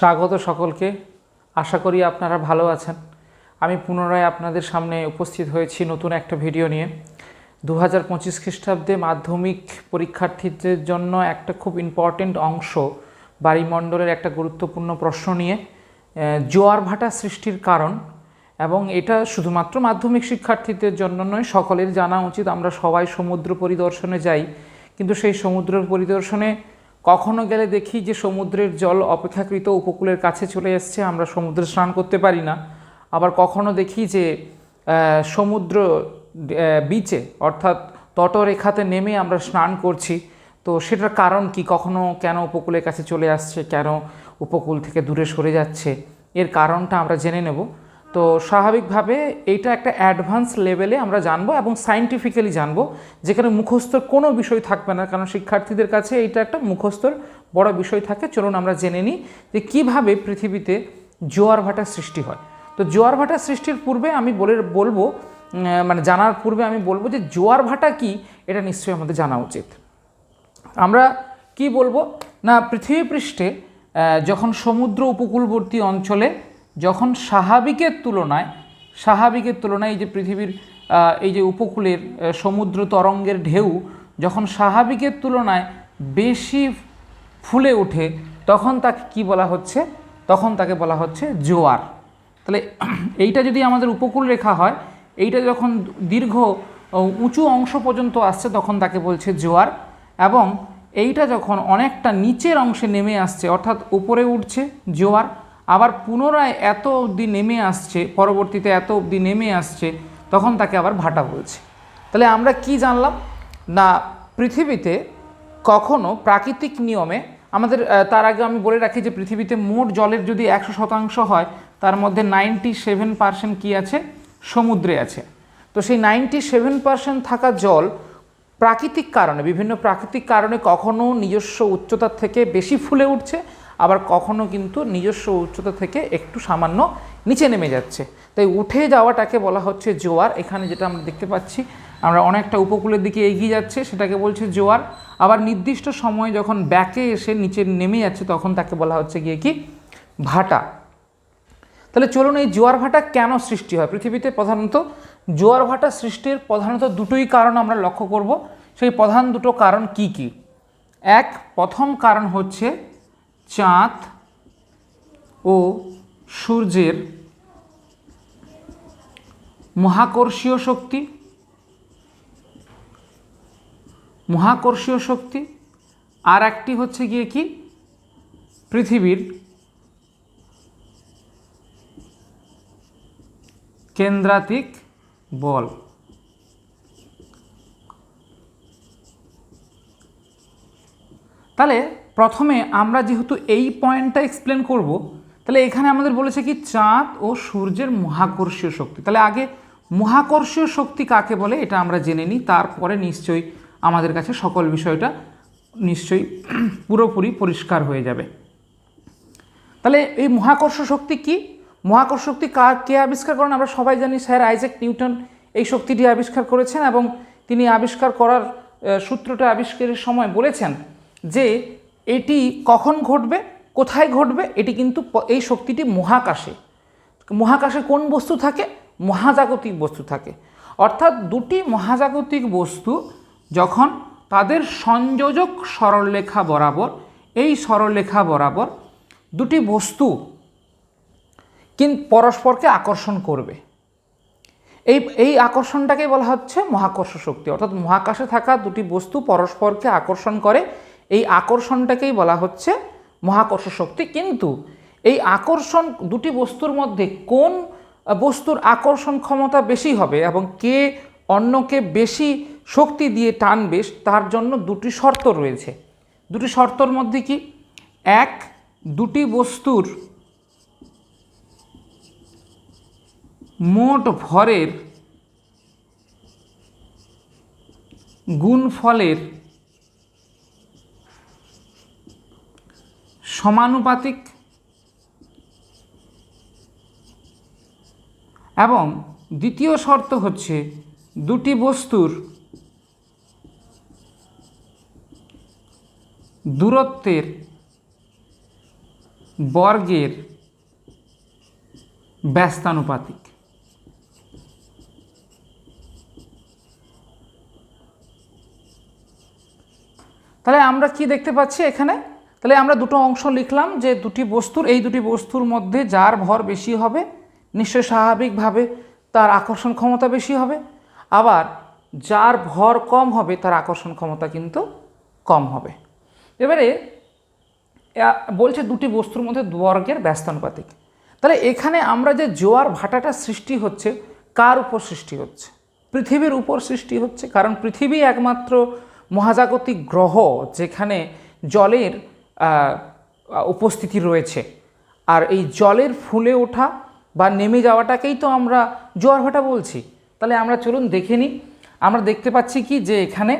স্বাগত সকলকে। আশা করি আপনারা ভালো আছেন। আমি পুনরায় আপনাদের সামনে উপস্থিত হয়েছি নতুন একটা ভিডিও নিয়ে। দু হাজার পঁচিশ খ্রিস্টাব্দে মাধ্যমিক পরীক্ষার্থীদের জন্য একটা খুব ইম্পর্টেন্ট অংশ বাড়িমণ্ডলের একটা গুরুত্বপূর্ণ প্রশ্ন নিয়ে জোয়ার ভাটা সৃষ্টির কারণ এবং এটা শুধুমাত্র মাধ্যমিক শিক্ষার্থীদের জন্য নয়, সকলের জানা উচিত। আমরা সবাই সমুদ্র পরিদর্শনে যাই, কিন্তু সেই সমুদ্র পরিদর্শনে কখনো গেলে দেখি যে সমুদ্রের জল অপেক্ষাকৃত উপকূলের কাছে চলে এসছে, আমরা সমুদ্রে স্নান করতে পারি না। আবার কখনো দেখি যে সমুদ্র বিচে অর্থাৎ তটরেখাতে নেমে আমরা স্নান করছি। তো সেটার কারণ কি? কখনো কেন উপকূলের কাছে চলে আসছে? কেন উপকূল থেকে দূরে সরে যাচ্ছে? এর কারণটা আমরা জেনে নেব। তো স্বাভাবিকভাবে এইটা একটা অ্যাডভান্স লেভেলে আমরা জানব এবং সাইন্টিফিক্যালি জানব যেখানে মুখস্থর কোনো বিষয় থাকবে না, কারণ শিক্ষার্থীদের কাছে এইটা একটা মুখস্থর বড় বিষয় থাকে। চলুন আমরা জেনে নিই যে কীভাবে পৃথিবীতে জোয়ার ভাটার সৃষ্টি হয়। তো জোয়ার ভাটা সৃষ্টির পূর্বে আমি বলে, বলব মানে জানার পূর্বে আমি বলব যে জোয়ার ভাটা কি, এটা নিশ্চয়ই আমাদের জানা উচিত। আমরা কি বলব? না পৃথিবী পৃষ্ঠে যখন সমুদ্র উপকূলবর্তী অঞ্চলে যখন স্বাভাবিকের তুলনায় স্বাভাবিকের তুলনায় এই যে পৃথিবীর এই যে উপকূলের সমুদ্র তরঙ্গের ঢেউ, যখন স্বাভাবিকের তুলনায় বেশি ফুলে ওঠে, তখন তাকে কি বলা হচ্ছে? তখন তাকে বলা হচ্ছে জোয়ার। তাহলে এইটা যদি আমাদের উপকূল রেখা হয়, এইটা যখন দীর্ঘ উঁচু অংশ পর্যন্ত আসছে, তখন তাকে বলছে জোয়ার। এবং এইটা যখন অনেকটা নিচের অংশে নেমে আসছে, অর্থাৎ উপরে উঠছে জোয়ার আবার পুনরায় এত অবধি নেমে আসছে, পরবর্তীতে এত অবধি নেমে আসছে, তখন তাকে আবার ভাটা বলছে তাহলে আমরা কি জানলাম? না, পৃথিবীতে কখনো প্রাকৃতিক নিয়মে আমাদের তার আগে আমি বলে রাখি যে পৃথিবীতে মোট জলের যদি একশো শতাংশ হয়, তার মধ্যে নাইনটি সেভেন পার্সেন্ট কী আছে? সমুদ্রে আছে। তো সেই নাইনটি সেভেন পার্সেন্ট থাকা জল প্রাকৃতিক কারণে, বিভিন্ন প্রাকৃতিক কারণে কখনো নিজস্ব উচ্চতার থেকে বেশি ফুলে উঠছে আবার কখনো কিন্তু নিজস্ব উচ্চতা থেকে একটু সামান্য নিচে নেমে যাচ্ছে। তাই উঠে যাওয়াটাকে বলা হচ্ছে জোয়ার। এখানে যেটা আমরা দেখতে পাচ্ছি, আমরা অনেকটা উপকূলের দিকে এগিয়ে যাচ্ছে, সেটাকে বলছে জোয়ার। আবার নির্দিষ্ট সময় যখন ব্যাকে এসে নিচে নেমে যাচ্ছে, তখন তাকে বলা হচ্ছে গিয়ে কি? ভাটা। তাহলে চলুন এই জোয়ার ভাটা কেন সৃষ্টি হয়? পৃথিবীতে প্রধানত জোয়ার ভাটা সৃষ্টির প্রধানত দুটোই কারণ আমরা লক্ষ্য করব। সেই প্রধান দুটো কারণ কি কি? এক, প্রথম কারণ হচ্ছে চাঁদ ও সূর্যের মহাকর্ষীয় শক্তি মহাকর্ষীয় শক্তি, আর একটি হচ্ছে গিয়ে কি? পৃথিবীর কেন্দ্রাতিক বল। তাহলে প্রথমে আমরা যেহেতু এই পয়েন্টটা এক্সপ্লেন করব, তাহলে এখানে আমাদের বলেছে কি, চাঁদ ও সূর্যের মহাকর্ষীয় শক্তি। তাহলে আগে মহাকর্ষীয় শক্তি কাকে বলে, এটা আমরা জেনে নিই। তারপরে নিশ্চয়ই আমাদের কাছে সকল বিষয়টা নিশ্চয়ই পুরোপুরি পরিষ্কার হয়ে যাবে। তাহলে এই মহাকর্ষ শক্তি কি? মহাকর্ষ শক্তি কার কে আবিষ্কার করেন? আমরা সবাই জানি স্যার আইজ্যাক নিউটন এই শক্তিটি আবিষ্কার করেছেন এবং তিনি আবিষ্কার করার সূত্রটা আবিষ্কারের সময় বলেছেন যে এটি কখন ঘটবে, কোথায় ঘটবে, এটি কিন্তু এই শক্তিটি মহাকাশে। মহাকাশে কোন বস্তু থাকে? মহাজাগতিক বস্তু থাকে। অর্থাৎ দুটি মহাজাগতিক বস্তু যখন তাদের সংযোজক সরলরেখা বরাবর, এই সরলরেখা বরাবর দুটি বস্তু কিন্তু পরস্পরকে আকর্ষণ করবে। এই এই আকর্ষণটাকে বলা হচ্ছে মহাকর্ষ শক্তি। অর্থাৎ মহাকাশে থাকা দুটি বস্তু পরস্পরকে আকর্ষণ করে। এই আকর্ষণটাকেই বলা হচ্ছে মহাকর্ষ শক্তি। কিন্তু এই আকর্ষণ দুটি বস্তুর মধ্যে কোন বস্তুর আকর্ষণ ক্ষমতা বেশি হবে এবং কে অন্যকে বেশি শক্তি দিয়ে টানবে, তার জন্য দুটি শর্ত রয়েছে। দুটি শর্তর মধ্যে কি? এক, দুটি বস্তুর মোট ভরের গুণফলের সমানুপাতিক এবং দ্বিতীয় শর্ত হচ্ছে দুটি বস্তুর দূরত্বের বর্গের ব্যস্তানুপাতিক। তাহলে আমরা কি দেখতে পাচ্ছি এখানে? তাহলে আমরা দুটো অংশ লিখলাম যে দুটি বস্তুর, এই দুটি বস্তুর মধ্যে যার ভর বেশি হবে নিশ্চয় স্বাভাবিকভাবে তার আকর্ষণ ক্ষমতা বেশি হবে। আবার যার ভর কম হবে, তার আকর্ষণ ক্ষমতা কিন্তু কম হবে। এবারে বলছে দুটি বস্তুর মধ্যে বর্গের ব্যস্তানুপাতিক। তাহলে এখানে আমরা যে জোয়ার ভাটাটা সৃষ্টি হচ্ছে, কার উপর সৃষ্টি হচ্ছে? পৃথিবীর উপর সৃষ্টি হচ্ছে, কারণ পৃথিবী একমাত্র মহাজাগতিক গ্রহ, যেখানে জলের উপস্থিতি রয়েছে। আর এই জলের ফুলে ওঠা বা নেমে যাওয়াটাকেই তো আমরা জোয়ার ভাটা বলছি। তাহলে আমরা চলুন দেখে নিই। আমরা দেখতে পাচ্ছি কি যে এখানে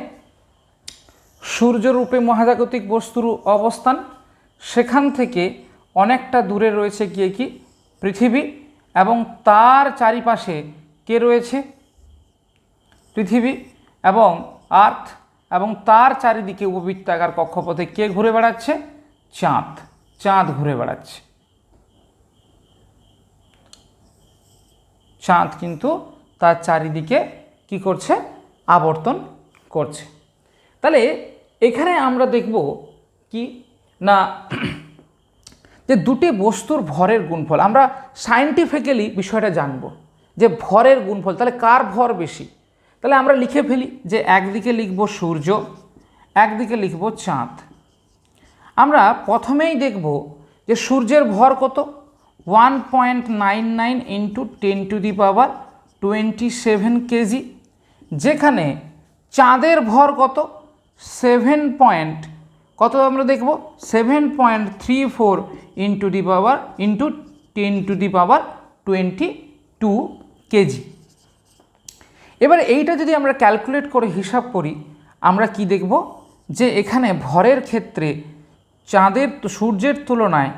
সূর্যরূপে মহাজাগতিক বস্তুর অবস্থান। সেখান থেকে অনেকটা দূরে রয়েছে গিয়ে কি? পৃথিবী এবং তার চারিপাশে কে রয়েছে? পৃথিবী এবং আর্থ। এবং তার চারিদিকে উপবৃত্তাকার কক্ষপথে কে ঘুরে বেড়াচ্ছে? চাঁদ। চাঁদ ঘুরে বেড়াচ্ছে। চাঁদ কিন্তু তার চারিদিকে কি করছে? আবর্তন করছে। তাহলে এখানে আমরা দেখব কি? না, যে দুটি বস্তুর ভরের গুণফল। আমরা সায়েন্টিফিক্যালি বিষয়টা জানব যে ভরের গুণফল, তাহলে কার ভর বেশি? তাহলে আমরা লিখে ফেলি যে একদিকে লিখব সূর্য, একদিকে লিখব চাঁদ। আমরা প্রথমেই দেখব যে সূর্যের ভর কত? One point nine nine into ten to the power twenty seven KG যেখানে চাঁদের ভর কত? সেভেন পয়েন্ট কত আমরা দেখব? Seven point three four into the power into ten to the power twenty two KG এবার এইটা যদি আমরা ক্যালকুলেট করে হিসাব করি, আমরা কি দেখব? যে এখানে ভরের ক্ষেত্রে চাঁদের সূর্যের তুলনায়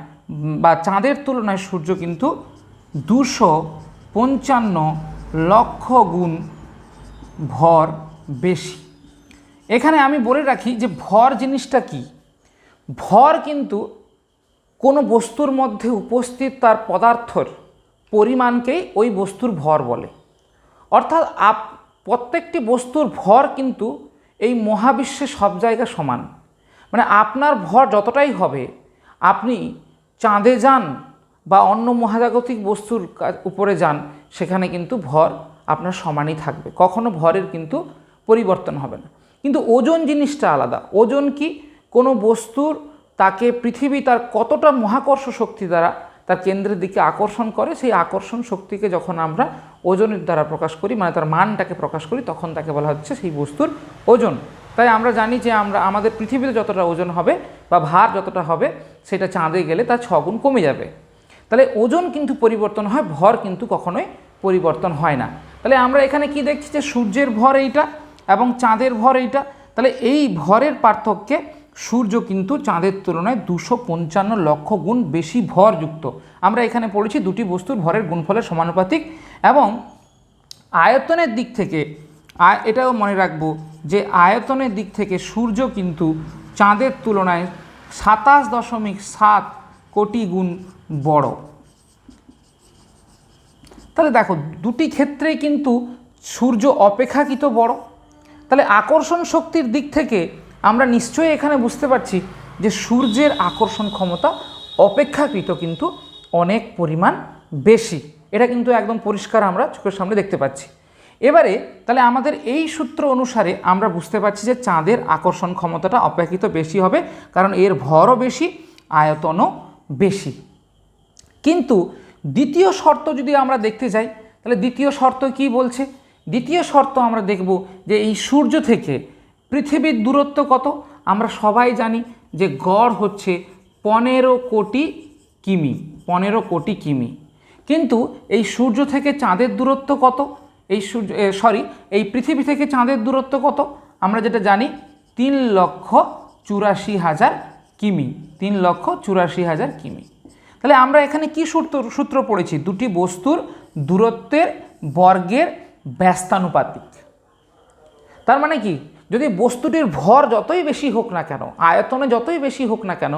বা চাঁদের তুলনায় সূর্য কিন্তু দুশো পঞ্চান্ন লক্ষ গুণ ভর বেশি। এখানে আমি বলে রাখি যে ভর জিনিসটা কি? ভর কিন্তু কোনো বস্তুর মধ্যে উপস্থিত তার পদার্থর পরিমাণকেই ওই বস্তুর ভর বলে। অর্থাৎ আপ প্রত্যেকটি বস্তুর ভর কিন্তু এই মহাবিশ্বে সব জায়গা সমান। মানে আপনার ভর যতটাই হবে, আপনি চাঁদে যান বা অন্য মহাজাগতিক বস্তুর উপরে যান, সেখানে কিন্তু ভর আপনার সমানই থাকবে। কখনো ভরের কিন্তু পরিবর্তন হবে না। কিন্তু ওজন জিনিসটা আলাদা। ওজন কি কোনো বস্তুর, তাকে পৃথিবী তার কতটা মহাকর্ষ শক্তি দ্বারা তার কেন্দ্রের দিকে আকর্ষণ করে, সেই আকর্ষণ শক্তিকে যখন আমরা ওজনের দ্বারা প্রকাশ করি মানে তার মানটাকে প্রকাশ করি, তখন তাকে বলা হচ্ছে সেই বস্তুর ওজন। তাই আমরা জানি যে আমরা, আমাদের পৃথিবীতে যতটা ওজন হবে বা ভার যতটা হবে, সেটা চাঁদে গেলে তার ছগুণ কমে যাবে। তাহলে ওজন কিন্তু পরিবর্তন হয়, ভর কিন্তু কখনোই পরিবর্তন হয় না। তাহলে আমরা এখানে কি দেখছি যে সূর্যের ভর এইটা এবং চাঁদের ভর এইটা? তাহলে এই ভরের পার্থক্যে সূর্য কিন্তু চাঁদের তুলনায় দুশো পঞ্চান্ন লক্ষ গুণ বেশি ভরযুক্ত। আমরা এখানে পড়েছি দুটি বস্তুর ভরের গুণফলের সমানুপাতিক এবং আয়তনের দিক থেকে এটাও মনে রাখব যে আয়তনের দিক থেকে সূর্য কিন্তু চাঁদের তুলনায় সাতাশ দশমিক সাত কোটি গুণ বড়। তাহলে দেখো, দুটি ক্ষেত্রেই কিন্তু সূর্য অপেক্ষাকৃত বড়। তাহলে আকর্ষণ শক্তির দিক থেকে আমরা নিশ্চয়ই এখানে বুঝতে পারছি যে সূর্যের আকর্ষণ ক্ষমতা অপেক্ষাকৃত কিন্তু অনেক পরিমাণ বেশি। এটা কিন্তু একদম পরিষ্কার আমরা চোখের সামনে দেখতে পাচ্ছি। এবারে তাহলে আমাদের এই সূত্র অনুসারে আমরা বুঝতে পারছি যে চাঁদের আকর্ষণ ক্ষমতাটা অপেক্ষিত বেশি হবে কারণ এর ভরও বেশি, আয়তনও বেশি। কিন্তু দ্বিতীয় শর্ত যদি আমরা দেখতে যাই, তাহলে দ্বিতীয় শর্ত কি বলছে? দ্বিতীয় শর্ত আমরা দেখব যে এই সূর্য থেকে পৃথিবীর দূরত্ব কত? আমরা সবাই জানি যে গড় হচ্ছে পনেরো কোটি কিমি, পনেরো কোটি কিমি। কিন্তু এই সূর্য থেকে চাঁদের দূরত্ব কত? এই সূর্য সরি এই পৃথিবী থেকে চাঁদের দূরত্ব কত? আমরা যেটা জানি, তিন লক্ষ চুরাশি হাজার কিমি, তিন লক্ষ চুরাশি হাজার কিমি। তাহলে আমরা এখানে কি সূত্র সূত্র পড়েছি? দুটি বস্তুর দূরত্বের বর্গের ব্যস্তানুপাতিক। তার মানে কি? যদি বস্তুটির ভর যতই বেশি হোক না কেন, আয়তনে যতই বেশি হোক না কেন,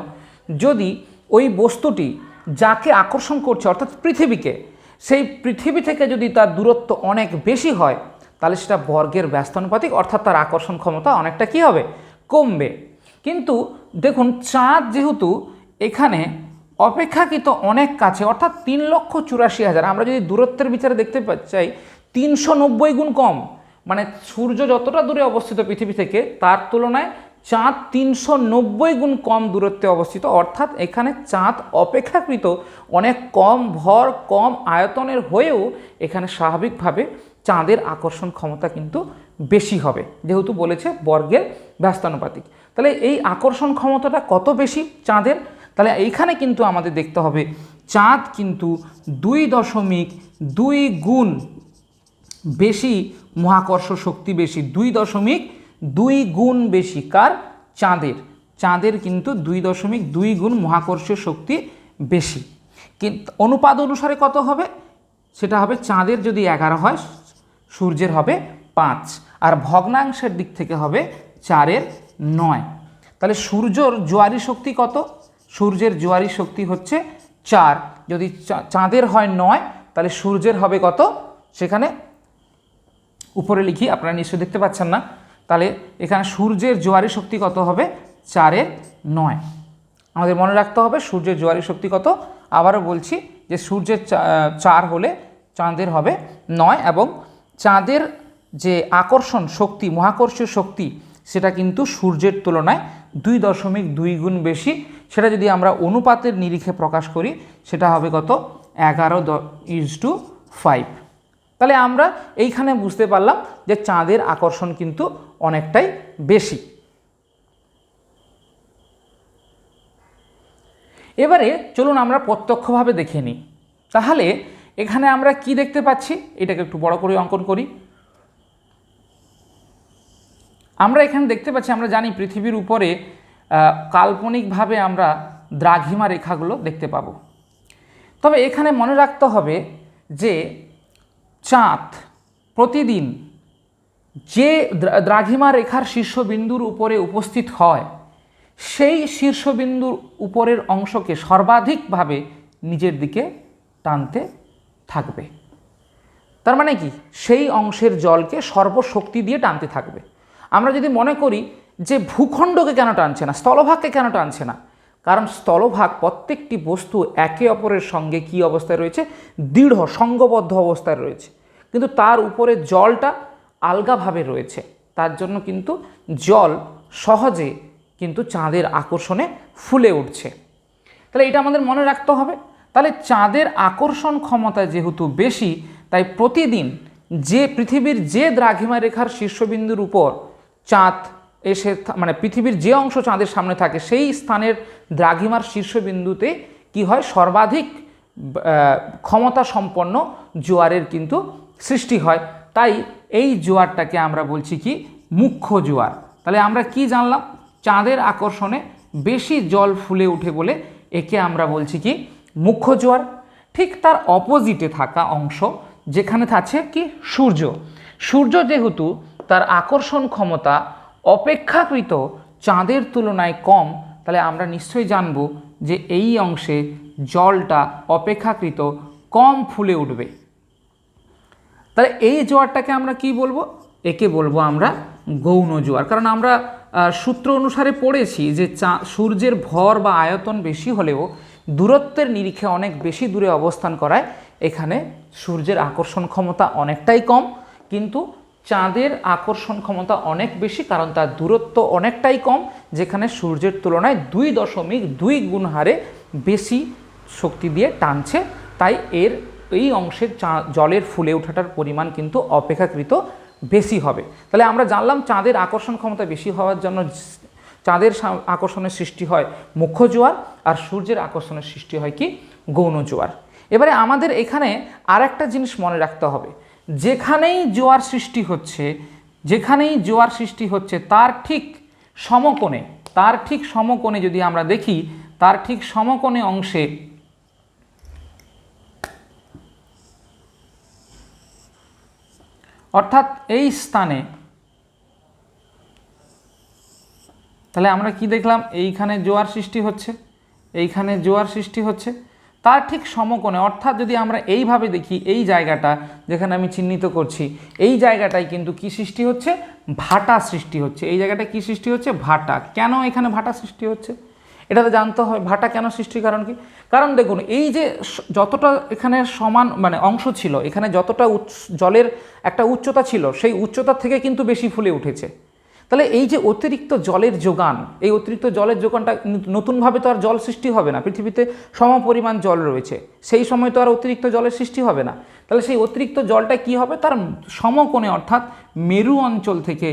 যদি ওই বস্তুটি যাকে আকর্ষণ করছে, অর্থাৎ পৃথিবীকে, সেই পৃথিবী থেকে যদি তার দূরত্ব অনেক বেশি হয়, তাহলে সেটা বর্গের ব্যস্তানুপাতিক, অর্থাৎ তার আকর্ষণ ক্ষমতা অনেকটা কী হবে? কমবে। কিন্তু দেখুন, চাঁদ যেহেতু এখানে অপেক্ষাকৃত অনেক কাছে, অর্থাৎ তিন লক্ষ চুরাশি হাজার, আমরা যদি দূরত্বের বিচারে দেখতে চাই, তিনশো নব্বই গুণ কম। মানে সূর্য যতটা দূরে অবস্থিত পৃথিবী থেকে, তার তুলনায় চাঁদ তিনশো নব্বই গুণ কম দূরত্বে অবস্থিত। অর্থাৎ এখানে চাঁদ অপেক্ষাকৃত অনেক কম ভর, কম আয়তনের হয়েও এখানে স্বাভাবিকভাবে চাঁদের আকর্ষণ ক্ষমতা কিন্তু বেশি হবে, যেহেতু বলেছে বর্গের ব্যস্তানুপাতিক। তাহলে এই আকর্ষণ ক্ষমতাটা কত বেশি চাঁদের? তাহলে এইখানে কিন্তু আমাদের দেখতে হবে, চাঁদ কিন্তু দুই দশমিক দুই গুণ বেশি, মহাকর্ষ শক্তি বেশি, দুই দশমিক দুই গুণ বেশি। কার? চাঁদের। চাঁদের কিন্তু দুই দশমিক দুই গুণ মহাকর্ষীয় শক্তি বেশি। কিন্তু অনুপাত অনুসারে কত হবে? সেটা হবে চাঁদের যদি এগারো হয়, সূর্যের হবে পাঁচ। আর ভগ্নাংশের দিক থেকে হবে চারের নয়। তাহলে সূর্যর জোয়ারি শক্তি কত? সূর্যের জোয়ারি শক্তি হচ্ছে চার। যদি চাঁদের হয় নয়, তাহলে সূর্যের হবে কত? সেখানে উপরে লিখি, আপনারা নিশ্চয়ই দেখতে পাচ্ছেন না। তাহলে এখানে সূর্যের জোয়ারি শক্তি কত হবে? চারের নয়। আমাদের মনে রাখতে হবে সূর্যের জোয়ারি শক্তি কত? আবারও বলছি যে সূর্যের চার হলে চাঁদের হবে নয় এবং চাঁদের যে আকর্ষণ শক্তি, মহাকর্ষীয় শক্তি, সেটা কিন্তু সূর্যের তুলনায় দুই দশমিক দুই গুণ বেশি। সেটা যদি আমরা অনুপাতের নিরিখে প্রকাশ করি, সেটা হবে কত? এগারো দ, ইজ টু ফাইভ। তাহলে আমরা এইখানে বুঝতে পারলাম যে চাঁদের আকর্ষণ কিন্তু অনেকটাই বেশি। এবারে চলুন আমরা প্রত্যক্ষভাবে দেখে নিই। তাহলে এখানে আমরা কি দেখতে পাচ্ছি? এটাকে একটু বড় করে অঙ্কন করি। আমরা এখানে দেখতে পাচ্ছি, আমরা জানি পৃথিবীর উপরে কাল্পনিকভাবে আমরা দ্রাঘিমা রেখাগুলো দেখতে পাবো। তবে এখানে মনে রাখতে হবে যে চাঁদ প্রতিদিন যে দ্রা- দ্রাঘিমা রেখার শীর্ষবিন্দুর উপরে উপস্থিত হয়, সেই শীর্ষবিন্দুর উপরের অংশকে সর্বাধিকভাবে নিজের দিকে টানতে থাকবে। তার মানে কি? সেই অংশের জলকে সর্বশক্তি দিয়ে টানতে থাকবে। আমরা যদি মনে করি যে ভূখণ্ডকে কেন টানছে না, স্থলভাগকে কেন টানছে না কারণ স্থলভাগ প্রত্যেকটি বস্তু একে অপরের সঙ্গে কি অবস্থায় রয়েছে? দৃঢ়, সঙ্গবদ্ধ অবস্থায় রয়েছে। কিন্তু তার উপরে জলটা আলগাভাবে রয়েছে। তার জন্য কিন্তু জল সহজে কিন্তু চাঁদের আকর্ষণে ফুলে উঠছে। তাহলে এটা আমাদের মনে রাখতে হবে। তাহলে চাঁদের আকর্ষণ ক্ষমতা যেহেতু বেশি, তাই প্রতিদিন যে পৃথিবীর যে দ্রাঘিমা রেখার শীর্ষবিন্দুর উপর চাঁদ এসে মানে পৃথিবীর যে অংশ চাঁদের সামনে থাকে, সেই স্থানের দ্রাঘিমার শীর্ষবিন্দুতে কি হয়? সর্বাধিক ক্ষমতা সম্পন্ন জোয়ারের কিন্তু সৃষ্টি হয়। তাই এই জোয়ারটাকে আমরা বলছি কি? মুখ্য জোয়ার। তাহলে আমরা কি জানলাম? চাঁদের আকর্ষণে বেশি জল ফুলে উঠে বলে একে আমরা বলছি কি? মুখ্য জোয়ার। ঠিক তার অপোজিটে থাকা অংশ, যেখানে আছে কি? সূর্য। সূর্য যেহেতু তার আকর্ষণ ক্ষমতা অপেক্ষাকৃত চাঁদের তুলনায় কম, তাহলে আমরা নিশ্চয়ই জানব যে এই অংশে জলটা অপেক্ষাকৃত কম ফুলে উঠবে। তাহলে এই জোয়ারটাকে আমরা কি বলব? একে বলব আমরা গৌণ জোয়ার। কারণ আমরা সূত্র অনুসারে পড়েছি যে চা, সূর্যের ভর বা আয়তন বেশি হলেও দূরত্বের নিরিখে অনেক বেশি দূরে অবস্থান করায় এখানে সূর্যের আকর্ষণ ক্ষমতা অনেকটাই কম। কিন্তু চাঁদের আকর্ষণ ক্ষমতা অনেক বেশি, কারণ তার দূরত্ব অনেকটাই কম, যেখানে সূর্যের তুলনায় দুই দশমিক দুই গুণ হারে বেশি শক্তি দিয়ে টানছে। তাই এর, এই অংশের চা- জলের ফুলে ওঠাটার পরিমাণ কিন্তু অপেক্ষাকৃত বেশি হবে। তাহলে আমরা জানলাম চাঁদের আকর্ষণ ক্ষমতা বেশি হওয়ার জন্য চাঁদের আকর্ষণের সৃষ্টি হয় মুখ্য জোয়ার, আর সূর্যের আকর্ষণের সৃষ্টি হয় কি গৌণ জোয়ার। এবারে আমাদের এখানে আর একটা জিনিস মনে রাখতে হবে। যেখানেই জোয়ার সৃষ্টি হচ্ছে, যেখানেই জোয়ার সৃষ্টি হচ্ছে, তার ঠিক সমকোণে, তার ঠিক সমকোণে যদি আমরা দেখি, তার ঠিক সমকোণে অংশে অর্থাৎ এই স্থানে, তাহলে আমরা কি দেখলাম? এইখানে জোয়ার সৃষ্টি হচ্ছে, এইখানে জোয়ার সৃষ্টি হচ্ছে তার ঠিক সমকোণে, অর্থাৎ যদি আমরা এইভাবে দেখি এই জায়গাটা যেখানে আমি চিহ্নিত করছি, এই জায়গাটায় কিন্তু কি সৃষ্টি হচ্ছে? ভাটা সৃষ্টি হচ্ছে। এই জায়গাটা কি সৃষ্টি হচ্ছে? ভাটা। কেন এখানে ভাটা সৃষ্টি হচ্ছে? এটা তো জানতে হয় ভাটা কেন সৃষ্টির কারণ কি? কারণ দেখুন, এই যে যতটা এখানে সমান মানে অংশ ছিল, এখানে যতটা জলের একটা উচ্চতা ছিল, সেই উচ্চতা থেকে কিন্তু বেশি ফুলে উঠেছে। তাহলে এই যে অতিরিক্ত জলের যোগান, এই অতিরিক্ত জলের যোগানটা নতুনভাবে তো আর জল সৃষ্টি হবে না, পৃথিবীতে সমপরিমাণ জল রয়েছে। সেই সময় তো আর অতিরিক্ত জলের সৃষ্টি হবে না। তাহলে সেই অতিরিক্ত জলটা কি হবে? তার সমকোণে, অর্থাৎ মেরু অঞ্চল থেকে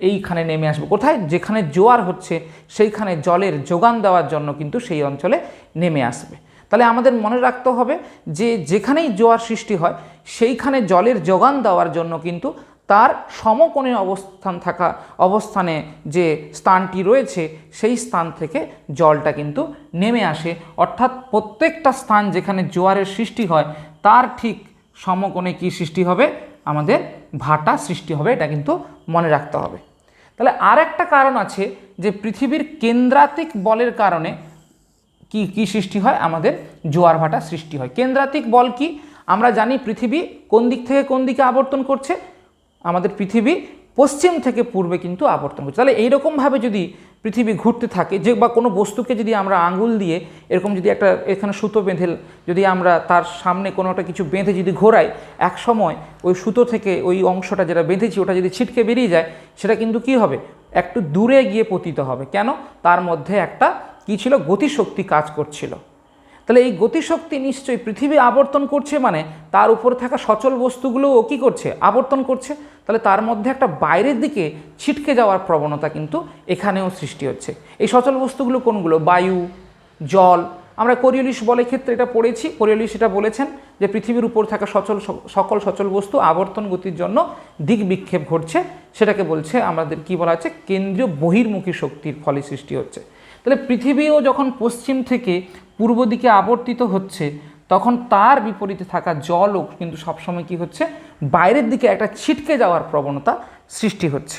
এইখানে নেমে আসবে। কোথায়? যেখানে জোয়ার হচ্ছে, সেইখানে জলের যোগান দেওয়ার জন্য কিন্তু সেই অঞ্চলে নেমে আসবে। তাহলে আমাদের মনে রাখতে হবে যে, যেখানেই জোয়ার সৃষ্টি হয়, সেইখানে জলের যোগান দেওয়ার জন্য কিন্তু তার সমকোণে অবস্থান থাকা অবস্থানে যে স্থানটি রয়েছে, সেই স্থান থেকে জলটা কিন্তু নেমে আসে। অর্থাৎ প্রত্যেকটা স্থান যেখানে জোয়ারের সৃষ্টি হয়, তার ঠিক সমকোণে কি সৃষ্টি হবে? আমাদের ভাটা সৃষ্টি হবে, এটা কিন্তু মনে রাখতে হবে। তাহলে আর একটা কারণ আছে যে পৃথিবীর কেন্দ্রাতিক বলের কারণে কি কি সৃষ্টি হয়? আমাদের জোয়ার ভাটা সৃষ্টি হয়। কেন্দ্রাতিক বল কি? আমরা জানি পৃথিবী কোন দিক থেকে কোন দিকে আবর্তন করছে? আমাদের পৃথিবী পশ্চিম থেকে পূর্বে কিন্তু আবর্তন করছে তাহলে এইরকমভাবে যদি পৃথিবী ঘুরতে থাকে, যে বা কোনো বস্তুকে যদি আমরা আঙুল দিয়ে এরকম যদি একটা এখানে সুতো বেঁধে, যদি আমরা তার সামনে কোনো একটা কিছু বেঁধে যদি ঘোরাই, এক সময় ওই সুতো থেকে ওই অংশটা যেটা বেঁধেছি, ওটা যদি ছিটকে বেরিয়ে যায়, সেটা কিন্তু কি হবে? একটু দূরে গিয়ে পতিত হবে। কেন? তার মধ্যে একটা কী ছিল? গতিশক্তি কাজ করছিল। তাহলে এই গতিশক্তি নিশ্চয়ই পৃথিবী আবর্তন করছে মানে তার উপরে থাকা সচল বস্তুগুলোও কী করছে? আবর্তন করছে। তাহলে তার মধ্যে একটা বাইরের দিকে ছিটকে যাওয়ার প্রবণতা কিন্তু এখানেও সৃষ্টি হচ্ছে। এই সচল বস্তুগুলো কোনগুলো? বায়ু, জল। আমরা কোরিওলিস বলের ক্ষেত্রে এটা পড়েছি। কোরিওলিস এটা বলেছেন যে পৃথিবীর উপর থাকা সচল সকল সচল বস্তু আবর্তন গতির জন্য দিক বিক্ষেপ ঘটছে। সেটাকে বলছে আমাদের কি বলা হচ্ছে? কেন্দ্রীয় বহির্মুখী শক্তির ফলে সৃষ্টি হচ্ছে। তাহলে পৃথিবীও যখন পশ্চিম থেকে পূর্ব দিকে আবর্তিত হচ্ছে, তখন তার বিপরীতে থাকা জলও কিন্তু সবসময় কি হচ্ছে? বাইরের দিকে একটা ছিটকে যাওয়ার প্রবণতা সৃষ্টি হচ্ছে।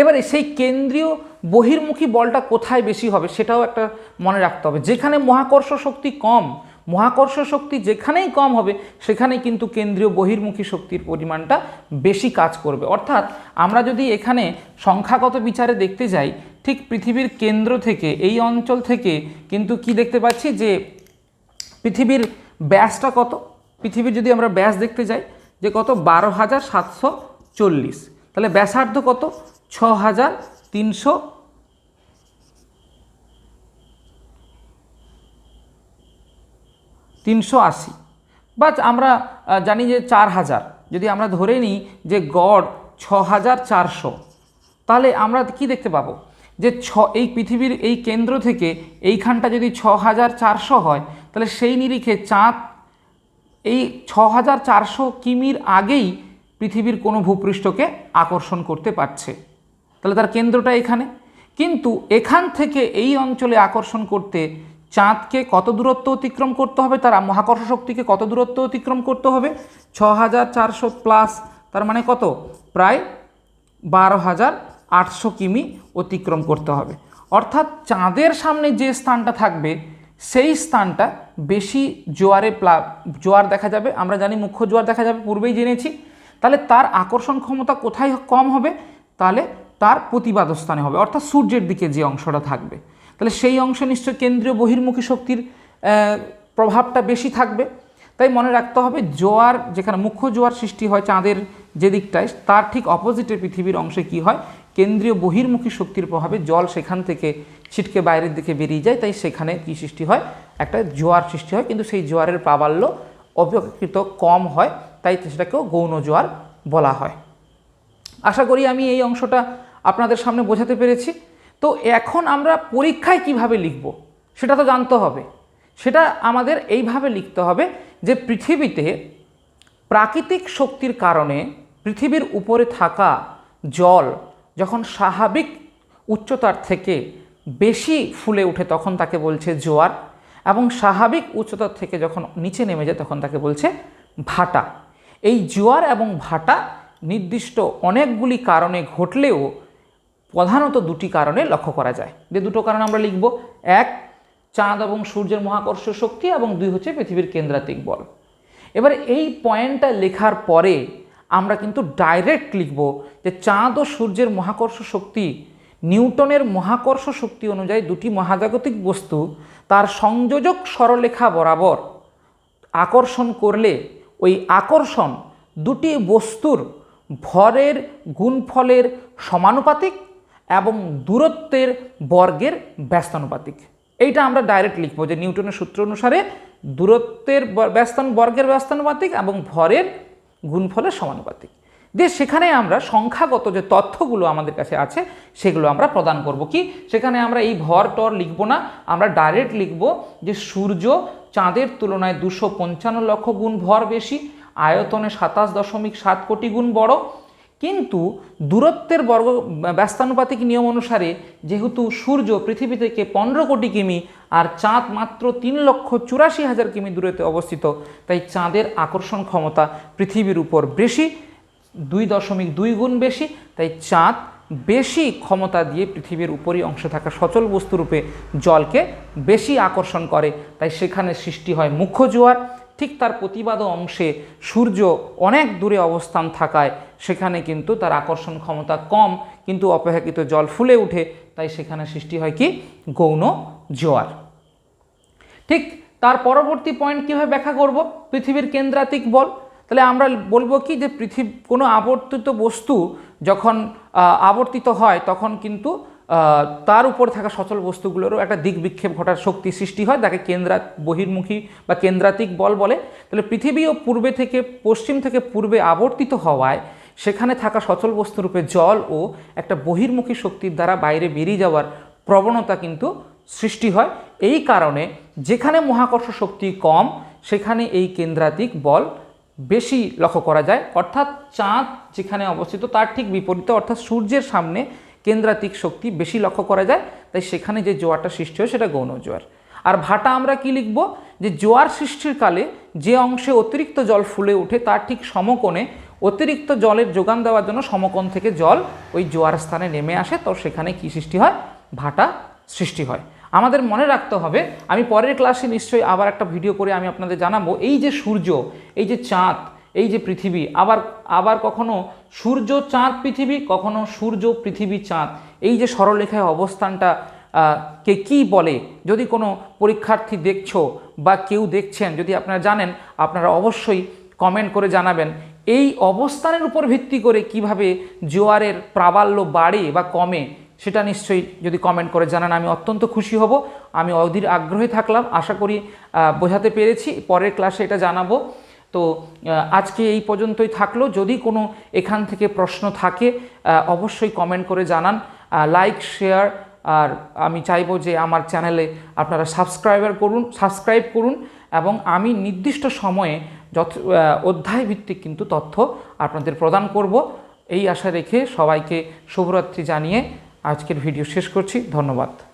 এবারে সেই কেন্দ্রীয় বহির্মুখী বলটা কোথায় বেশি হবে সেটাও একটা মনে রাখতে হবে। যেখানে মহাকর্ষ শক্তি কম, মহাকর্ষ শক্তি যেখানেই কম হবে, সেখানেই কিন্তু কেন্দ্রীয় বহির্মুখী শক্তির পরিমাণটা বেশি কাজ করবে। অর্থাৎ আমরা যদি এখানে সংখ্যাগত বিচারে দেখতে যাই ঠিক পৃথিবীর কেন্দ্র থেকে, এই অঞ্চল থেকে কিন্তু কি দেখতে পাচ্ছি যে পৃথিবীর ব্যাসটা কত? পৃথিবীর যদি আমরা ব্যাস দেখতে যাই, যে কত? বারো হাজার সাতশো চল্লিশ। তাহলে ব্যাসার্ধ কত? ছ হাজার তিনশো তিনশো আশি। বা আমরা জানি যে চার হাজার। যদি আমরা ধরে নিই যে গড় ছ হাজার চারশো, তাহলে আমরা কি দেখতে পাবো? যে ছ, এই পৃথিবীর এই কেন্দ্র থেকে এইখানটা যদি ছ হাজার চারশো হয়, তাহলে সেই নিরিখে চাঁদ, এই ছ হাজার চারশো কিমির আগেই পৃথিবীর কোনো ভূপৃষ্ঠকে আকর্ষণ করতে পারছে। তাহলে তার কেন্দ্রটা এখানে। কিন্তু এখান থেকে এই অঞ্চলে আকর্ষণ করতে চাঁদকে কত দূরত্ব অতিক্রম করতে হবে? তার মহাকর্ষ শক্তিকে কত দূরত্ব অতিক্রম করতে হবে? ছ হাজার চারশো প্লাস তার মানে কত? প্রায় বারো হাজার আটশো কিমি অতিক্রম করতে হবে। অর্থাৎ চাঁদের সামনে যে স্থানটা থাকবে, সেই স্থানটা বেশি জোয়ারে প্লা, জোয়ার দেখা যাবে। আমরা জানি মুখ্য জোয়ার দেখা যাবে, পূর্বেই জেনেছি। তাহলে তার আকর্ষণ ক্ষমতা কোথায় কম হবে? তাহলে তার প্রতিবাদ স্থানে হবে। অর্থাৎ সূর্যের দিকে যে অংশটা থাকবে। তাহলে সেই অংশে নিশ্চয় কেন্দ্রীয় বহির্মুখী শক্তির প্রভাবটা বেশি থাকবে। তাই মনে রাখতে হবে, জোয়ার, যেখানে মুখ্য জোয়ার সৃষ্টি হয় চাঁদের যে দিকটায়, তার ঠিক অপোজিটে পৃথিবীর অংশে কি হয়? কেন্দ্রীয় বহির্মুখী শক্তির প্রভাবে জল সেখান থেকে ছিটকে বাইরের দিকে বেরিয়ে যায়, তাই সেখানে কি সৃষ্টি হয়? একটা জোয়ার সৃষ্টি হয়, কিন্তু সেই জোয়ারের প্রাবল্য অপেক্ষাকৃত কম হয়, তাই সেটাকেও গৌণ জোয়ার বলা হয়। আশা করি আমি এই অংশটা আপনাদের সামনে বোঝাতে পেরেছি। তো এখন আমরা পরীক্ষায় কীভাবে লিখব, সেটা তো জানতে হবে। সেটা আমাদের এইভাবে লিখতে হবে যে পৃথিবীতে প্রাকৃতিক শক্তির কারণে পৃথিবীর উপরে থাকা জল যখন স্বাভাবিক উচ্চতার থেকে বেশি ফুলে ওঠে তখন তাকে বলছে জোয়ার এবং স্বাভাবিক উচ্চতার থেকে যখন নিচে নেমে যায় তখন তাকে বলছে ভাটা। এই জোয়ার এবং ভাটা নির্দিষ্ট অনেকগুলি কারণে ঘটলেও প্রধানত দুটি কারণে লক্ষ্য করা যায়। যে দুটো কারণ আমরা লিখব। এক, চাঁদ এবং সূর্যের মহাকর্ষ শক্তি এবং দুই হচ্ছে পৃথিবীর কেন্দ্রাতিক বল। এবার এই পয়েন্টটা লেখার পরে আমরা কিন্তু ডাইরেক্ট লিখব যে চাঁদ ও সূর্যের মহাকর্ষ শক্তি, নিউটনের মহাকর্ষ শক্তি অনুযায়ী দুটি মহাজাগতিক বস্তু, তার সংযোজক সরলেখা বরাবর আকর্ষণ করলে ওই আকর্ষণ দুটি বস্তুর ভরের গুণফলের সমানুপাতিক এবং দূরত্বের বর্গের ব্যস্তানুপাতিক। এইটা আমরা ডাইরেক্ট লিখব যে নিউটনের সূত্র অনুসারে দূরত্বের ব্যস্তান, বর্গের ব্যস্তানুপাতিক এবং ভরের গুণফলের সমানুপাতিক। দিয়ে সেখানে আমরা সংখ্যাগত যে তথ্যগুলো আমাদের কাছে আছে, সেগুলো আমরা প্রদান করব কি? সেখানে আমরা এই ভর টর লিখব না, আমরা ডাইরেক্ট লিখব যে সূর্য চাঁদের তুলনায় দুশো পঞ্চান্ন লক্ষ গুণ ভর বেশি, আয়তনে সাতাশ দশমিক সাত কোটি গুণ বড় কিন্তু দূরত্বের বর্গ, ব্যস্তানুপাতিক নিয়ম অনুসারে যেহেতু সূর্য পৃথিবী থেকে পনেরো কোটি কিমি আর চাঁদ মাত্র তিন লক্ষ চুরাশি হাজার কিমি দূরত্বে অবস্থিত, তাই চাঁদের আকর্ষণ ক্ষমতা পৃথিবীর উপর বেশি, দুই দশমিক দুই গুণ বেশি, তাই চাঁদ বেশি ক্ষমতা দিয়ে পৃথিবীর উপরি অংশে থাকা সচল বস্তুরূপে জলকে বেশি আকর্ষণ করে। তাই সেখানে সৃষ্টি হয় মুখ্য জোয়ার ঠিক তার প্রতিবাদ অংশে সূর্য অনেক দূরে অবস্থান থাকায় সেখানে কিন্তু তার আকর্ষণ ক্ষমতা কম, কিন্তু অপেক্ষাকৃত জল ফুলে ওঠে তাই সেখানে সৃষ্টি হয় কি? গৌণ জোয়ার। ঠিক তার পরবর্তী পয়েন্ট কীভাবে ব্যাখ্যা করব? পৃথিবীর কেন্দ্রাতিক বল। তাহলে আমরা বলব কি যে পৃথিবী কোনো আবর্তিত বস্তু যখন আবর্তিত হয়, তখন কিন্তু তার উপর থাকা সচল বস্তুগুলোরও একটা দিক বিক্ষেপ ঘটার শক্তি সৃষ্টি হয় তাকে কেন্দ্রা বহির্মুখী বা কেন্দ্রাতিক বল বলে। তাহলে পৃথিবীও পূর্বে থেকে, পশ্চিম থেকে পূর্বে আবর্তিত হওয়ায় সেখানে থাকা সচল বস্তুরূপে জল ও একটা বহির্মুখী শক্তির দ্বারা বাইরে বেরিয়ে যাওয়ার প্রবণতা কিন্তু সৃষ্টি হয়। এই কারণে যেখানে মহাকর্ষ শক্তি কম, সেখানে এই কেন্দ্রাতিক বল বেশি লক্ষ্য করা যায়। অর্থাৎ চাঁদ যেখানে অবস্থিত, তার ঠিক বিপরীতে, অর্থাৎ সূর্যের সামনে কেন্দ্রাতিক শক্তি বেশি লক্ষ্য করা যায়, তাই সেখানে যে জোয়ারটা সৃষ্টি হয় সেটা গৌণ জোয়ার। আর ভাটা আমরা কি লিখব? যে জোয়ার সৃষ্টির কালে যে অংশে অতিরিক্ত জল ফুলে ওঠে তার ঠিক সমকোণে অতিরিক্ত জলের যোগান দেওয়ার জন্য সমকোণ থেকে জল ওই জোয়ার স্থানে নেমে আসে, তো সেখানে কি সৃষ্টি হয়? ভাটা সৃষ্টি হয়। আমাদের মনে রাখতে হবে, আমি পরের ক্লাসে নিশ্চয়ই আবার একটা ভিডিও করে আমি আপনাদের জানাব, এই যে সূর্য, এই যে চাঁদ এই যে পৃথিবী, আবার আবার কখনো সূর্য চাঁদ পৃথিবী, কখনো সূর্য পৃথিবী চাঁদ। এই যে সরলরেখায় অবস্থানটা কে কি বলে? যদি কোনো পরীক্ষার্থী দেখছ বা কেউ দেখছেন, যদি আপনারা জানেন, আপনারা অবশ্যই কমেন্ট করে জানাবেন। এই অবস্থানের উপর ভিত্তি করে কীভাবে জোয়ারের প্রাবল্য বাড়ে বা কমে, সেটা নিশ্চয়ই যদি কমেন্ট করে জানান, আমি অত্যন্ত খুশি হব। আমি অধীর আগ্রহে থাকলাম। আশা করি বোঝাতে পেরেছি। পরের ক্লাসে এটা জানাব। তো আজকে এই পর্যন্তই থাকল। যদি কোনো এখান থেকে প্রশ্ন থাকে অবশ্যই কমেন্ট করে জানান। লাইক শেয়ার আর আমি চাইব যে আমার চ্যানেলে আপনারা সাবস্ক্রাইবার করুন সাবস্ক্রাইব করুন এবং আমি নির্দিষ্ট সময়ে যথ অধ্যায় ভিত্তিক কিন্তু তথ্য আপনাদের প্রদান করব। এই আশা রেখে সবাইকে শুভরাত্রি জানিয়ে আজকের ভিডিও শেষ করছি। ধন্যবাদ।